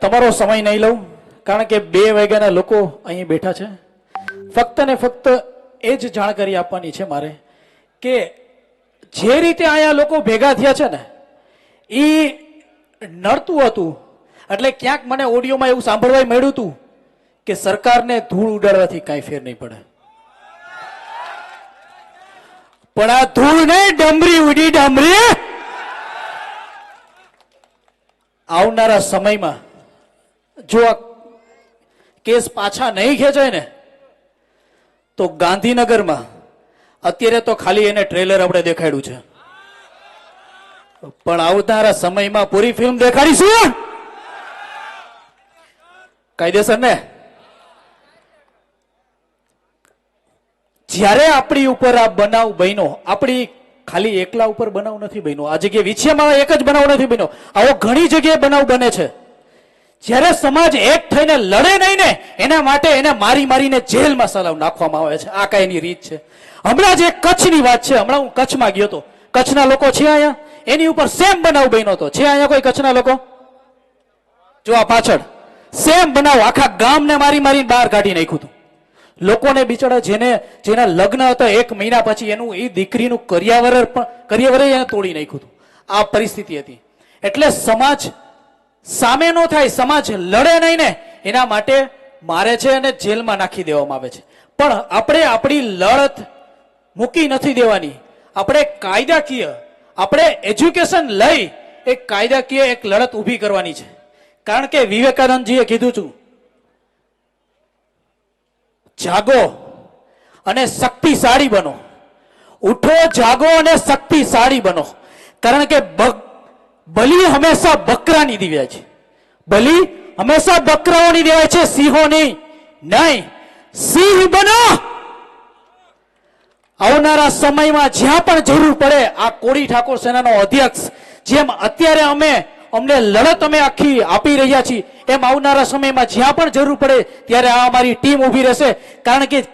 તમારો સમય નહીં લઉં, કારણ કે બે વાગ્યાના લોકો અહીં બેઠા છે. ફક્ત ને ફક્ત એ જ જાણકારી આપવાની છે મારે કે જે રીતે અહીંયા લોકો ભેગા થયા છે ને એ નડતું હતું. એટલે ક્યાંક મને ઓડિયોમાં એવું સાંભળવા મળ્યું હતું કે સરકારને ધૂળ ઉડાડવાથી કાંઈ ફેર નહીં પડે. પણ આ ધૂળ નહીં ડમરી ઉડી ડમરી આવનારા સમયમાં જો આ કેસ પાછા નહીં ખેંચાય ને, તો ગાંધીનગરમાં અત્યારે તો ખાલી એને ટ્રેલર આપણે દેખાડ્યું છે. પણ આવનારા સમયમાં પૂરી ફિલ્મ દેખાડીશું! કાયદેસર ને? જ્યારે આપણી ઉપર આ બનાવ બન્યો, આપણી ખાલી એકલા ઉપર બનાવ નથી બન્યો. આ જગ્યાએ વિછિયામાં એક જ બનાવ નથી બન્યો. આવો ઘણી જગ્યાએ બનાવ બને છે. જ્યારે સમાજ એક થઈને લડે નહીં ને, એના માટે એને મારી મારીને જેલમાં સલાવ નાખવામાં આવે છે. આ કઈ રીત છે. હમણાં જ કચ્છની વાત છે. હમણાં હું કચ્છમાં ગયો હતો. કચ્છના લોકો છે અહીંયા? એની ઉપર સેમ બનાવ બન્યો હતો. છે અહીંયા કોઈ કચ્છના લોકો? જો આ પાછળ. સેમ બનાવ આખા ગામને મારી મારીને બહાર કાઢી નાખ્યું હતું. લોકોને બિચારા જેને, જેના લગ્ન હતા એક મહિના પછી એનું એ દીકરીનું કરિયાવર પણ, કર્યાવરણ એને તોડી નાખ્યું હતું. આ પરિસ્થિતિ હતી. એટલે સમાજ સામે નો થાય, સમાજ લડે નહીં ને, એના માટે મારે છે અને જેલમાં નાખી દેવામાં આવે છે. પણ આપણે આપણી લડત મૂકી નથી દેવાની. આપણે કાયદાકીય, આપણે એજ્યુકેશન લઈ એક કાયદાકીય એક લડત ઊભી કરવાની છે. કારણ કે વિવેકાનંદજીએ કીધું છું જાગો અને શક્તિશાળી બનો. ઉઠો, જાગો અને શક્તિશાળી બનો. કારણ કે બલી હંમેશા બકરાની દિવ્યા છે. બલિ હંમેશા બકરાઓની દેવાય છે, સિંહોની નહીં. સિંહ બનો! આવનારા સમયમાં જ્યાં પણ જરૂર પડે, આ કોળી ઠાકોર સેનાનો અધ્યક્ષ, જેમ અત્યારે અમે અમને લડત અમે આખી આપી રહ્યા છીએ, એમ આવનારા સમયમાં જ્યાં પણ જરૂર પડે, ત્યારે આ અમારી ટીમ ઊભી રહેશે. કારણ કે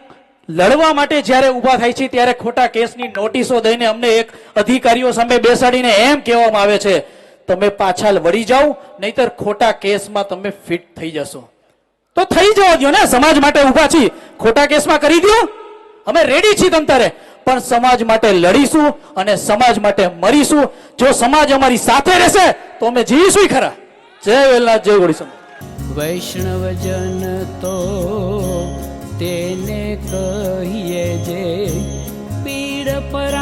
લડવા માટે જ્યારે ઊભા થાય છે, ત્યારે ખોટા કેસની નોટિસો દઈને અમને એક અધિકારીઓ સામે બેસાડીને એમ કહેવામાં આવે છે તમે પાછા વળી જાઓ, નહીતર ખોટા કેસમાં તમે ફિટ થઈ જશો. તો થઈ જવા દો ને, સમાજ માટે ઊભા છીએ ખોટા કેસમાં કરી દો અમે રેડી છીએ તમ પણ સમાજ માટે લડીશું અને સમાજ માટે મરીશું. જો સમાજ અમારી સાથે રહેશે, તો અમે જીવીશું ખરા. જય વેલનાથ, જય ગોળી વૈષ્ણવજન તો તેને કહીએ જે, પીડ પરા